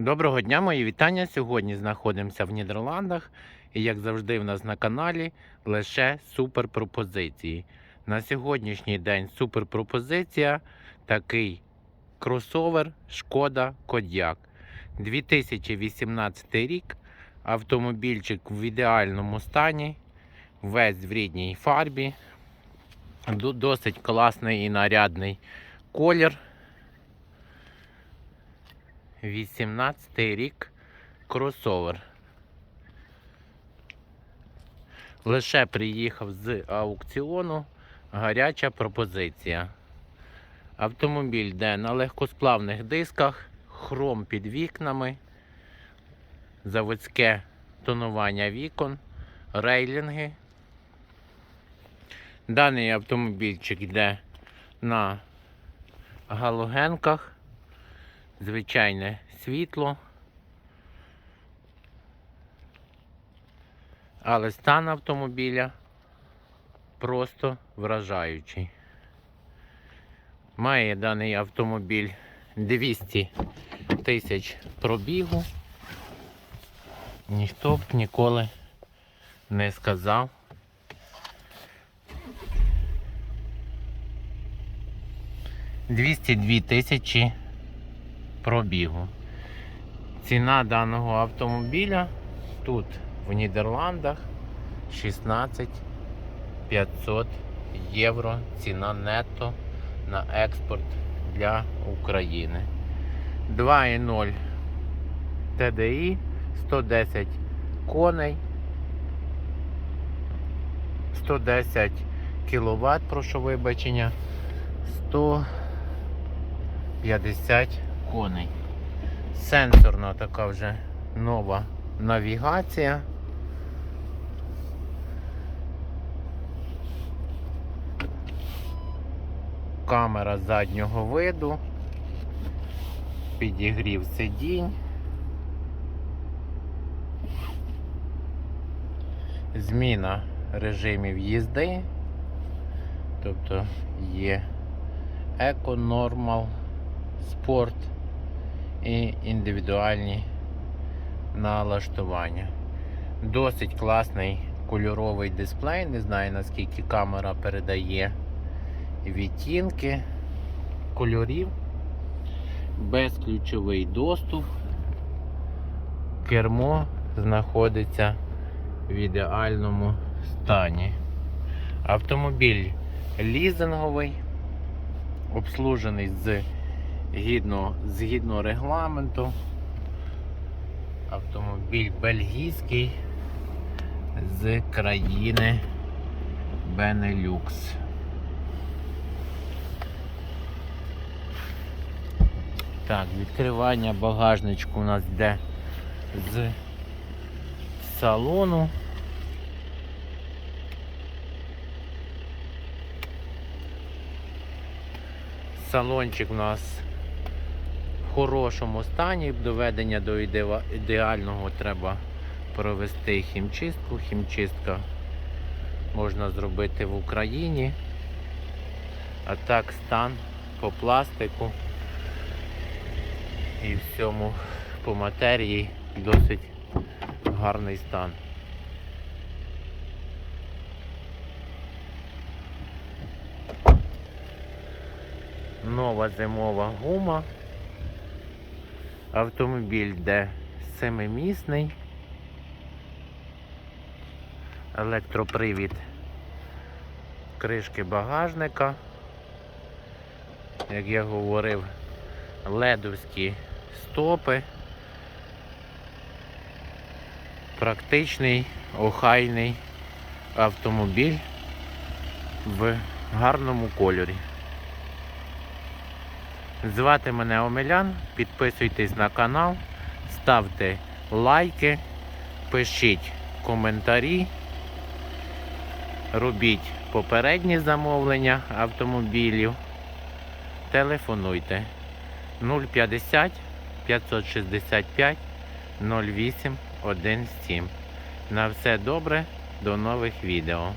Доброго дня, мої вітання. Сьогодні знаходимося в Нідерландах. І як завжди, в нас на каналі лише суперпропозиції. На сьогоднішній день суперпропозиція такий кросовер Шкода Кодяк. 2018 рік. Автомобільчик в ідеальному стані, весь в рідній фарбі. Досить класний і нарядний колір. 18 рік кросовер. Лише приїхав з аукціону. Гаряча пропозиція. Автомобіль йде на легкосплавних дисках, хром під вікнами, заводське тонування вікон, рейлінги. Даний автомобільчик йде на галогенках звичайне світло. Але стан автомобіля просто вражаючий. Має даний автомобіль 200 тисяч пробігу. Ніхто б ніколи не сказав. Двісті дві тисячі пробігу. Ціна даного автомобіля тут в Нідерландах 16 500 євро. Ціна нетто на експорт для України. 2,0 TDI, 110 коней, 110 кВт, прошу вибачення, 150 коней. Сенсорна така вже нова навігація. Камера заднього виду, підігрів сидінь. Зміна режимів їзди. Тобто є еко, нормал, спорт і індивідуальні налаштування. Досить класний кольоровий дисплей. Не знаю наскільки камера передає відтінки кольорів. Безключовий доступ. Кермо знаходиться в ідеальному стані. Автомобіль лізинговий, обслужений з згідно, згідно регламенту. Автомобіль бельгійський з країни Бенелюкс. Так, відкривання багажничку у нас йде з салону. Салончик у нас хорошому стані. Доведення до ідеального треба провести хімчистку. Хімчистка можна зробити в Україні. А так стан по пластику і всьому по матерії досить гарний стан. Нова зимова гума. Автомобіль йде семимісний. Електропривід кришки багажника. Як я говорив, ледовські стопи. Практичний, охайний автомобіль в гарному кольорі. Звати мене Омелян, підписуйтесь на канал, ставте лайки, пишіть коментарі, робіть попередні замовлення автомобілів, телефонуйте. 050 565 08 17. На все добре, до нових відео.